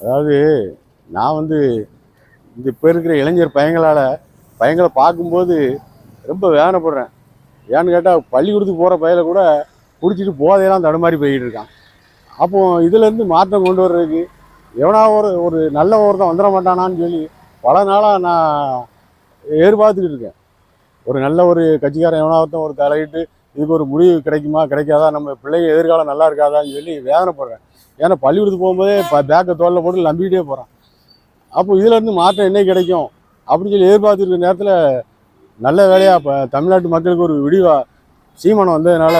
அதாவது நான் வந்து இந்த இப்போ இருக்கிற இளைஞர் பையங்களால் பையங்களை பார்க்கும்போது ரொம்ப வேதனைப்படுறேன். ஏன்னு கேட்டால் பள்ளிக்கூடத்துக்கு போகிற பையில கூட குடிச்சிட்டு போதையெல்லாம் தடுமாறி போய்கிட்டு இருக்கான். அப்போ இதுலேருந்து மாற்றம் கொண்டு வர்றதுக்கு எவனா ஒரு ஒரு நல்ல ஒருத்தன் வந்துட மாட்டானான்னு சொல்லி பல நாளாக நான் எதிர்பார்த்துக்கிட்டு இருக்கேன். ஒரு நல்ல ஒரு கட்சிக்காரன் எவனா ஒருத்தன் ஒரு தலையிட்டு இதுக்கு ஒரு முடிவு கிடைக்குமா கிடைக்காதா? நம்ம பிள்ளைங்க எதிர்காலம் நல்லா இருக்காதான்னு சொல்லி வேதனைப்படுறேன். ஏன்னா பள்ளிக்கூடத்துக்கு போகும்போதே இப்போ பேக்கை தோலில் போட்டு நம்பிக்கிட்டே போகிறான் அப்போ இதுலேருந்து மாற்றம் என்ன கிடைக்கும்? அப்படின்னு சொல்லி எதிர்பார்த்துருக்க நேரத்தில் நல்ல வேலையாக இப்போ தமிழ்நாட்டு மக்களுக்கு ஒரு விடிவா சீமானம் வந்ததுனால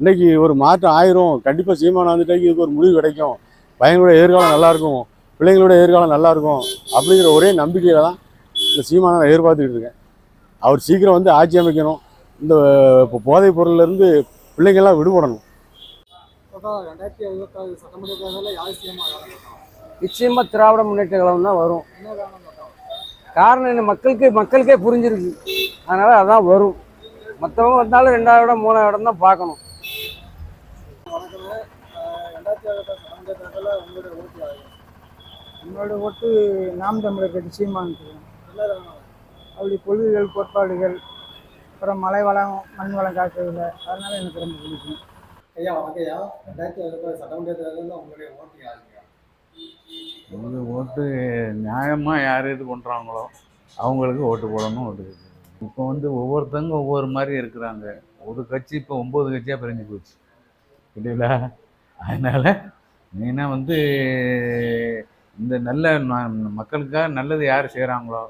இன்றைக்கி ஒரு மாற்றம் ஆயிரும். கண்டிப்பாக சீமானம் வந்துட்டாக்கி இதுக்கு ஒரு முடிவு கிடைக்கும். பையங்களோட எதிர்காலம் நல்லாயிருக்கும் பிள்ளைங்களோட எதிர்காலம் நல்லாயிருக்கும் அப்படிங்கிற ஒரே நம்பிக்கையில் தான் இந்த சீமானம் நான் எதிர்பார்த்துக்கிட்டு இருக்கேன். அவர் சீக்கிரம் வந்து ஆட்சி அமைக்கணும். இந்த இப்போ போதைப் பொருள்லேருந்து பிள்ளைங்கள்லாம் விடுபடணும். தாத்தா ரெண்டாயிரத்தி இருபத்தாறு சட்டமன்ற தேர்தலில் யார் சிஎம் ஆகலாம் நிச்சயமா திராவிட முன்னேற்ற கழகம் தான் வரும். காரணம் என்ன? மக்களுக்கு மக்களுக்கே புரிஞ்சிருக்கு. அதனால அதான் வரும். மற்றவங்க வந்தாலும் ரெண்டாவது இடம் மூணாவது இடம் தான் பார்க்கணும். என்னோட ஓட்டு நாம் தமிழர் கட்சி சீமானுக்கு அப்படி கொள்கைகள் கோட்பாடுகள் அப்புறம் மலை வளம் மண் வளம் காக்கிறதுல அதனால எனக்கு ரொம்ப பிடிக்கும். ஐயா வணக்கம்யா. ரெண்டாயிரத்தி இருபத்தாறு சட்டமன்ற தேர்தலில் உங்களுடைய ஓட்டு யாருங்க ஓட்டு நியாயமாக யார் இது பண்ணுறாங்களோ அவங்களுக்கு ஓட்டு போடணும் ஓட்டு. இப்போ வந்து ஒவ்வொருத்தங்க ஒவ்வொரு மாதிரி இருக்கிறாங்க. ஒரு கட்சி இப்போ ஒம்பது கட்சியாக பிரிஞ்சு போச்சு. புரியுதா அதனால் மெயினாக வந்து இந்த நல்ல மக்களுக்காக நல்லது யார் செய்கிறாங்களோ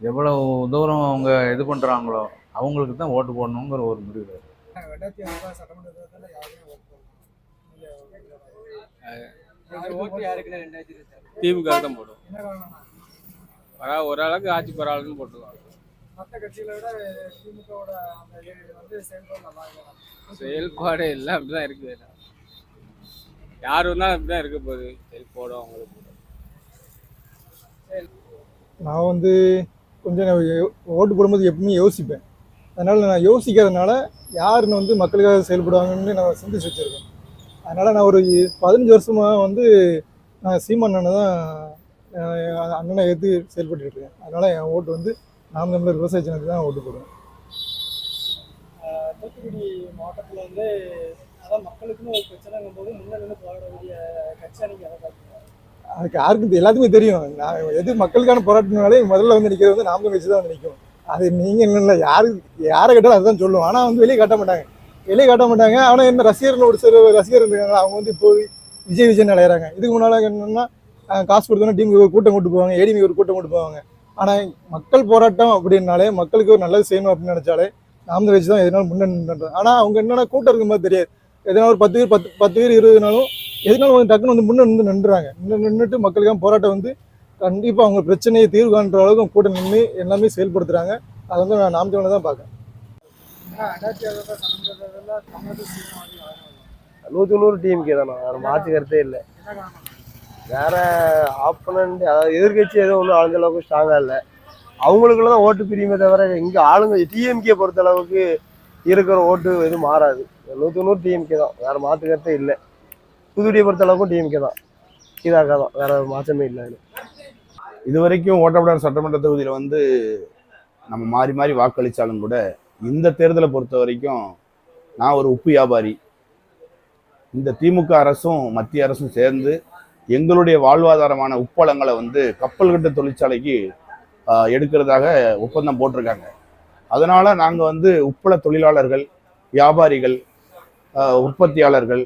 எவ்வளோ தூரம் அவங்க இது பண்ணுறாங்களோ அவங்களுக்கு தான் ஓட்டு போடணுங்கிற ஒரு முடிவு திமுக தான் போடும் என்ன காரணம்னா? பரவ ஓரளவுக்கு ஆட்சி பரவாயில்லன்னு போட்டுருவாங்க. மற்ற கட்சிகளை விட திமுகவோட அந்த இது வந்து செயல்பாடு நல்லா இருக்கலாம் செயல்பாடு எல்லாம் அப்படிதான் இருக்குது யார் வந்தாலும் அப்படிதான் இருக்க போகுது. சரி போடும் அவங்களுக்கு நான் வந்து கொஞ்சம் ஓட்டு போடும்போது எப்பவுமே யோசிப்பேன். அதனால் நான் யோசிக்கிறதுனால யாருன்னு வந்து மக்களுக்காக செயல்படுவாங்கன்னு நான் சிந்திச்சு வச்சுருக்கேன் அதனால் நான் ஒரு பதினஞ்சு வருஷமாக வந்து நான் சீமான் அண்ணனை தான் அண்ணனை எடுத்து செயல்பட்டு இருக்கேன். அதனால் என் ஓட்டு வந்து நாம் தமிழர் விவசாய ஜனத்துக்கு தான் ஓட்டு போடுவேன். தூத்துக்குடி மாவட்டத்தில் வந்து அதான் மக்களுக்குன்னு ஒரு பிரச்சனைங்கும் போது முன்ன நின்று போராடக்கூடிய கட்சியாக நீங்கள் அதை பார்க்கணும் அதுக்கு யாருக்கும் தெ- எல்லாத்துக்குமே தெரியும். நான் எது மக்களுக்கான போராட்டம்னாலே முதல்ல வந்து நிற்கிறது வந்து நாம் தமிழ் தான் வந்து நிற்கும் அது நீங்கள் இல்லை யாரு யாரை கேட்டாலும் அதுதான் சொல்லுவோம் ஆனால் வந்து வெளியே காட்ட மாட்டாங்க. வெளியே காட்ட மாட்டாங்க. ஆனால் என்ன ரசிகர்கள் ஒரு சில ரசிகர் இருக்காங்க அவங்க வந்து இப்போ விஜய் விஜய் அலையிறாங்க. இதுக்கு முன்னால் என்னன்னா காசு கொடுத்தோன்னா டீமுக்கு ஒரு கூட்டம் கூட்டு போவாங்க. ஏடிமி ஒரு கூட்டம் கூட்டு போவாங்க. ஆனால் மக்கள் போராட்டம் அப்படின்னாலே மக்களுக்கு ஒரு நல்லது செய்யணும் அப்படின்னு நினச்சாலே நாம் வச்சு தான் எதனாலும் முன்னே ஆனால் அவங்க என்னென்னா கூட்டம் இருக்கும்போது தெரியாது. எதனா ஒரு பத்து பேர் பத்து பத்து பேர் இருபதுனாலும் எதுனாலும் வந்து டக்குன்னு வந்து முன்னே நின்று நின்றுறாங்க. நின்று நின்றுட்டு மக்களுக்கான போராட்டம் வந்து கண்டிப்பாக அவங்க பிரச்சனையை தீர்வு காண்ற அளவுக்கு கூட நின்று எல்லாமே செயல்படுத்துறாங்க. அதை வந்து நான் நாம் தமிழை தான் பார்க்குறேன் நூற்றி நூறு டிஎம்கே தானே வேறு மாற்று கருத்தே இல்லை. வேற ஆப்பனண்ட் அதாவது எதிர்கட்சி எதுவும் ஒன்றும் ஆளுந்த அளவுக்கு ஸ்ட்ராங்காக இல்லை. அவங்களுக்குள்ள தான் ஓட்டு பிரியுமே தவிர இங்கே ஆளுங்க டிஎம்கே பொறுத்த அளவுக்கு இருக்கிற ஓட்டு எதுவும் மாறாது. நூற்றி நூறு டிஎம்கே தான். வேற மாற்று கருத்தே இல்லை. புதுடியை பொறுத்த அளவுக்கும் டிஎம்கே தான். இதாக்கா தான். வேற மாற்றமே இல்லை. இது வரைக்கும் ஓட்டப்படாத சட்டமன்ற தொகுதியில் வந்து நம்ம மாறி மாறி வாக்களித்தாலும் கூட இந்த தேர்தலை பொறுத்த வரைக்கும் நான் ஒரு உப்பு வியாபாரி. இந்த திமுக அரசும் மத்திய அரசும் சேர்ந்து எங்களுடைய வாழ்வாதாரமான உப்பளங்களை வந்து கப்பல் கட்ட தொழிற்சாலைக்கு எடுக்கிறதாக ஒப்பந்தம் போட்டிருக்காங்க. அதனால் நாங்கள் வந்து உப்பள தொழிலாளர்கள் வியாபாரிகள் உற்பத்தியாளர்கள்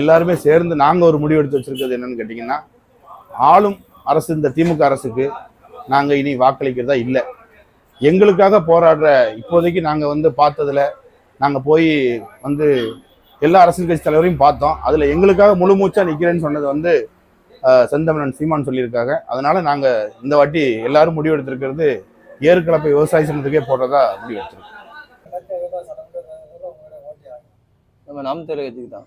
எல்லாருமே சேர்ந்து நாங்கள் ஒரு முடிவெடுத்து வச்சுருக்கிறது என்னென்னு என்னன்னு கேட்டிங்கன்னா ஆளும் அரசு இந்த திமுக அரசுக்கு நாங்கள் இனி வாக்களிக்கிறதா இல்லை. எங்களுக்காக போராடுற இப்போதைக்கு நாங்கள் வந்து பார்த்ததில் நாங்கள் போய் வந்து எல்லா அரசியல் கட்சி தலைவரையும் பார்த்தோம். அதில் எங்களுக்காக முழு மூச்சாக நிற்கிறேன்னு சொன்னது வந்து செந்தமிழன் சீமான் சொல்லியிருக்காங்க. அதனால் நாங்கள் இந்த வாட்டி எல்லாரும் முடிவு எடுத்திருக்கிறது ஏற்கலப்பை விவசாய சங்கத்துக்கே போடுறதா முடிவு எடுத்திருக்கோம். நம்ம நாம் தமிழர் தான்.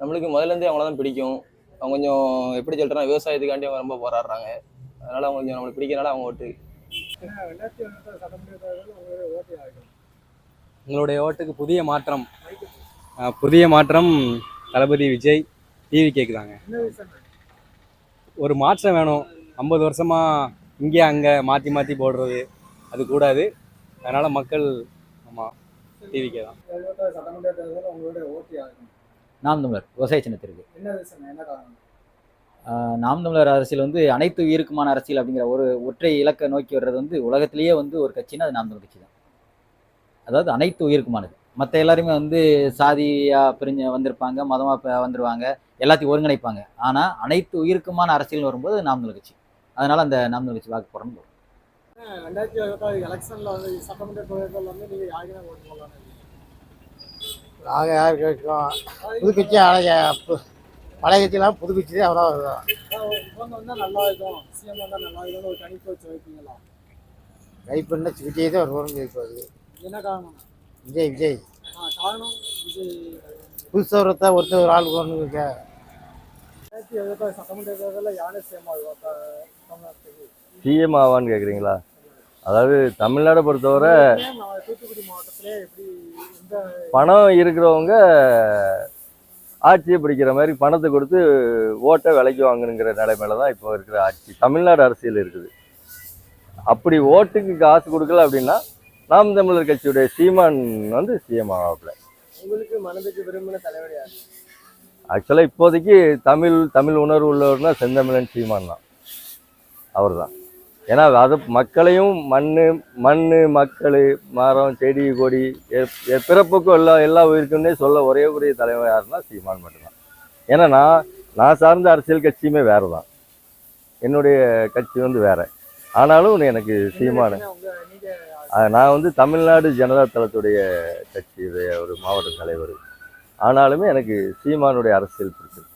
நம்மளுக்கு முதலேருந்தே அவங்கள தான் பிடிக்கும். அவங்க கொஞ்சம் எப்படி சொல்கிறேன்னா விவசாயத்துக்காண்டி அவங்க ரொம்ப போராடுறாங்க. அதனால அவங்க கொஞ்சம் நம்மளுக்கு பிடிக்கிறனால அவங்க ஓட்டு. உங்களுடைய ஓட்டுக்கு புதிய மாற்றம் புதிய மாற்றம் தளபதி விஜய் டிவி கேக்குதாங்க. ஒரு மாற்றம் வேணும். ஐம்பது வருஷமா இங்கே அங்கே மாற்றி மாற்றி போடுறது அது கூடாது. அதனால மக்கள் ஆமாம் டிவிக்கே தான் நாம் தமிழர் விவசாய சின்னத்திற்கு. நாம் தமிழர் அரசியல் வந்து அனைத்து உயிருக்குமான அரசியல் அப்படிங்கிற ஒரு ஒற்றை இலக்கை நோக்கி வர்றது வந்து உலகத்திலேயே வந்து ஒரு கட்சின்னா அது நாம் தமிழர் கட்சி தான். அதாவது அனைத்து உயிருக்குமானது. மற்ற எல்லாருமே வந்து சாதியாக பிரிஞ்சு வந்திருப்பாங்க மதமாக வந்துருவாங்க எல்லாத்தையும் ஒருங்கிணைப்பாங்க. ஆனால் அனைத்து உயிருக்குமான அரசியல் வரும்போது நாம் தமிழர் கட்சி. அதனால அந்த நாம் தமிழர் கட்சி வாக்கு போடணும் ரெண்டாயிரத்தி இருபத்தாறு எலெக்ஷனில் வந்து சட்டமன்ற தேர்தலில் வந்து நீங்கள் யாருக்கு ஓட்டு போடலாம்னு நாங்கள் யார் கேட்குறோம் புதுக்கட்சி கட்சி அழக பழைய கட்சியெல்லாம் புது தான் அவ்வளோ வந்தால் நல்லா இருக்கும் சிஎம் வந்தால் நல்லா ஒரு கைப்பண்ண விஜய் தான் ஒரு வரும் என்ன காரணம் விஜய் விஜய். ஆ காரணம் விஜய் புதுசாக ஒருத்தர் ஒருத்தர் ஒரு ஆள் ஒன்று இருக்க சட்டமன்ற தேர்தலில் யானை சிஎம் ஆகுவா சிஎம் ஆவான்னு கேட்குறீங்களா அதாவது தமிழ்நாடை பொறுத்தவரை பணம் இருக்கிறவங்க ஆட்சியை பிடிக்கிற மாதிரி பணத்தை கொடுத்து ஓட்டை விலைக்கு வாங்கணுங்கிற நிலைமையில தான் இப்போ இருக்கிற ஆட்சி. தமிழ்நாடு அரசியல் இருக்குது. அப்படி ஓட்டுக்கு காசு கொடுக்கல அப்படின்னா நாம் தமிழர் கட்சியுடைய சீமான் வந்து சிஎம் ஆவாப்புல. உங்களுக்கு மனதுக்கு விரும்பின தலைவர் ஆக்சுவலாக இப்போதைக்கு தமிழ் தமிழ் உணர்வு உள்ளவர்னா செந்தமிழன் சீமான் தான். அவர் தான் ஏன்னா அது மக்களையும் மண் மண் மக்கள் மரம் செடி கொடி பிறப்புக்கும் எல்லா எல்லா உயிருக்குன்னே சொல்ல ஒரே ஒரே தலைவர் யாருன்னா சீமான் மட்டும்தான். ஏன்னா நான் நான் சார்ந்த அரசியல் கட்சியுமே வேறு தான் என்னுடைய கட்சி வந்து வேற. ஆனாலும் எனக்கு சீமான். நான் வந்து தமிழ்நாடு ஜனதா தளத்துடைய கட்சியுடைய ஒரு மாவட்ட தலைவர். ஆனாலுமே எனக்கு சீமானுடைய அரசியல் பிடிச்சது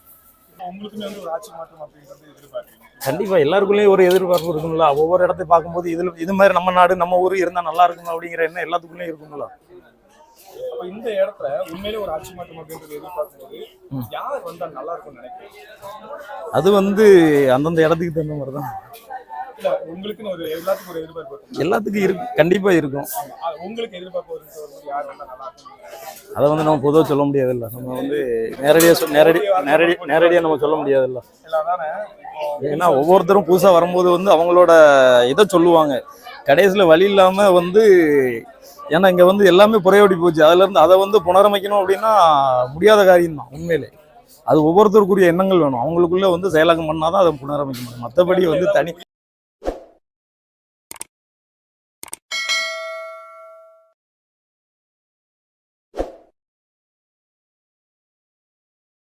உங்களுக்குமே வந்து ஒரு ஆட்சி மாற்றம் அப்படின்றது எதிர்பார்க்குறீங்க. கண்டிப்பா எல்லாருக்குள்ளேயும் ஒரு எதிர்பார்ப்பு இருக்கும்ல. ஒவ்வொரு இடத்தை பார்க்கும்போது இதுல இது மாதிரி நம்ம நாடு நம்ம ஊர் இருந்தா நல்லா இருக்கும் அப்படிங்கிற எண்ணம் எல்லாத்துக்குள்ளேயும் அப்ப இந்த இடத்துல உண்மையிலே ஒரு ஆட்சி மாற்றம் அப்படின்றது எதிர்பார்க்கும்போது யார் வந்தா நல்லா இருக்கும்னு நினைக்கிறீங்க? அது வந்து அந்தந்த இடத்துக்கு தகுந்த மாதிரி தான். இல்ல உங்களுக்குன்னு ஒரு எல்லாத்துக்கும் ஒரு எதிர்பார்ப்பு இருக்கும். எல்லாத்துக்கும் இருக்கு கண்டிப்பா இருக்கும். அது உங்களுக்கு எதிர்பார்ப்பு வரும்போது யார் வந்தா நல்லா இருக்கும் அதை வந்து நம்ம பொதுவாக சொல்ல முடியாதுல்ல. நம்ம வந்து நேரடியாக நேரடி நேரடி நேரடியாக நம்ம சொல்ல முடியாதுல்ல. இல்லாதானே ஏன்னா ஒவ்வொருத்தரும் புதுசாக வரும்போது வந்து அவங்களோட இதை சொல்லுவாங்க. கடைசியில் வழி இல்லாமல் வந்து ஏன்னா இங்கே வந்து எல்லாமே புறையோடி போச்சு. அதுலேருந்து அதை வந்து புனரமைக்கணும் அப்படின்னா முடியாத காரியம் தான் உண்மையிலே. அது ஒவ்வொருத்தருக்குரிய எண்ணங்கள் வேணும். அவங்களுக்குள்ள வந்து செயலாக்கம் பண்ணாதான் அதை புனரமைக்க முடியும். மற்றபடி வந்து தனி